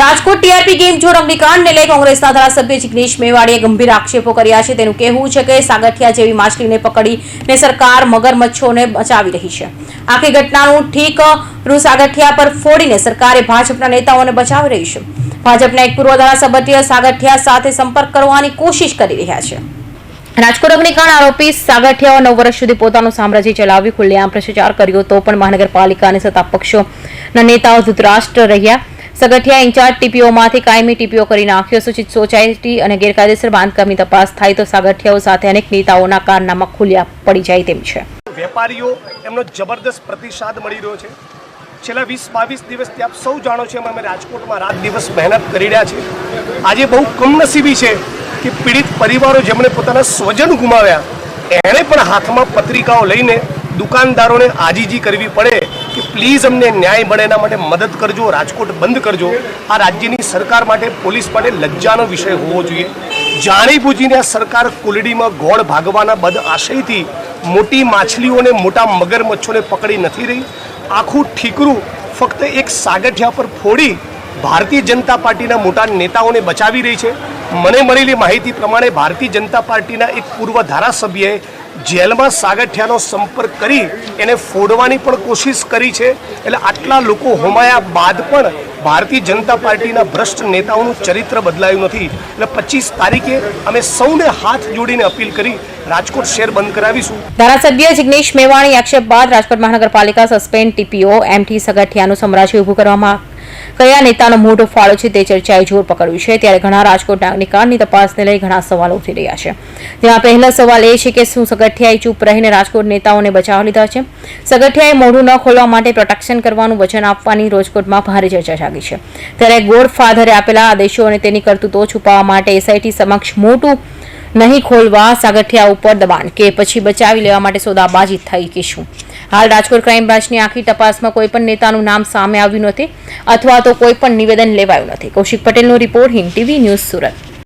Rajkot TRP game zone અગ્નિકાંડને લઈ કોંગ્રેસના ધારાસભ્ય જિગ્નેશ મેવાડીએ ગંભીર આક્ષેપો કર્યા છે. તેનું કહેવું છે કે સાગઠિયા જેવી માછલીને પકડીને સરકાર મગરમચ્છોને બચાવી રહી છે. આખી ઘટનાનું ઠીક રૂ સાગઠિયા પર ફોડીને સરકારે ભાજપના નેતાઓને બચાવી રહી છે. ભાજપના એક પૂર્વ ધારાસભ્ય સાગઠિયા સાથે સંપર્ક કરવાની કોશિશ કરી રહ્યા છે. રાજકોટ અગ્નિકાંડ આરોપી સાગઠિયાઓ નવ વર્ષ સુધી પોતાનું સામ્રાજ્ય ચલાવ્યું, ખુલ્લેઆમ ભ્રષ્ટાચાર કર્યો તો પણ મહાનગરપાલિકા અને સત્તા પક્ષોના નેતાઓ ધૃતરાષ્ટ્ર રહ્યા. સગઠિયા ઇન્ચાર્જ ટીપીઓમાંથી કાયમી ટીપીઓ કરી નાખ્યો. સૂચિત સોસાયટી અને ગેરકાયદેસર બાંધકામની તપાસ થાય તો સાગઠિયાઓ સાથે અનેક નેતાઓના કારનામા ખુલ્યા પડી જાય તેમ છે. વેપારીઓ, એમનો જબરદસ્ત પ્રતિસાદ મળી રહ્યો છે. છેલ્લા વીસ બાવીસ દિવસથી આપ સૌ જાણો છો એમ અમે રાજકોટમાં રાત દિવસ મહેનત કરી રહ્યા છે આજે બહુ કમનસીબી છે કે પીડિત પરિવારો જેમણે પોતાના સ્વજન ગુમાવ્યા, એણે પણ હાથમાં પત્રિકાઓ લઈને દુકાનદારોને આજીજી કરવી પડે કે પ્લીઝ અમને ન્યાય મળે એના માટે મદદ કરજો, રાજકોટ બંધ કરજો. આ રાજ્યની સરકાર માટે પોલીસ માટે લજ્જાનો વિષય હોવો જોઈએ. જાણી બૂજીને સરકાર કુલડીમાં ગોળ ભાગવાના બદ આશયથી મોટી માછલીઓને મોટા મગરમચ્છોને પકડી નથી રહી. આખું ઠીકરું ફક્ત એક સાગઠિયા પર ફોડી ભારતીય જનતા પાર્ટીના મોટા નેતાઓને બચાવી રહી છે. મને મળેલી માહિતી પ્રમાણે ભારતીય જનતા પાર્ટીના એક પૂર્વ ધારાસભ્યએ જેલમાં સાગઠિયાનો સંપર્ક કરી એને ફોડવાની પણ કોશિશ કરી છે. એટલે આટલા લોકો હોમાયા બાદ પણ ભારતીય જનતા પાર્ટીના ભ્રષ્ટ નેતાઓનું ચરિત્ર બદલાયું નથી. એટલે પચીસ તારીખે અમે સૌને હાથ જોડીને અપીલ કરી રાજકોટ શહેર બંધ કરાવીશું. ધારાસભ્ય જિગ્નેશ મેવાણી આક્ષેપ બાદ રાજકોટ મહાનગરપાલિકા સસ્પેન્ડ ટીપીઓ એમટી સગઠિયાનું સામ્રાજ્ય ઊભું કરવામાં કયા નેતાનો મોટો ફાળો છે તે ચર્ચાએ જોર પકડ્યું છે. ત્યારે ઘણા રાજકોટ અગ્નિકાંડની તપાસને લઈ ઘણા સવાલો ઉઠી રહ્યા છે. જેમાં પહેલો સવાલ એ છે કે શું સગઠિયાએ ચૂપ રહીને રાજકોટ નેતાઓને બચાવી લીધા છે? સગઠિયાએ મોઢું ન ખોલવા માટે પ્રોટેક્શન કરવાનું વચન આપવાની રાજકોટમાં ભારે ચર્ચા જાગી છે. ત્યારે ગોડ ફાધરે આપેલા આદેશો અને તેની કરતૂતો છુપાવવા માટે એસઆઈટી સમક્ષ મોટું નહીં ખોલવા સાગઠિયા ઉપર દબાણ. કે પછી બચાવી લેવા માટે સોદાબાજી થઈ કે શું? હાલ રાજકોટ ક્રાઇમ બ્રાન્ચની આખી તપાસમાં કોઈ પણ નેતાનું નામ સામે આવ્યું નથી અથવા તો કોઈ પણ નિવેદન લેવાયું નથી. કૌશિક પટેલનો report Hind TV news Surat.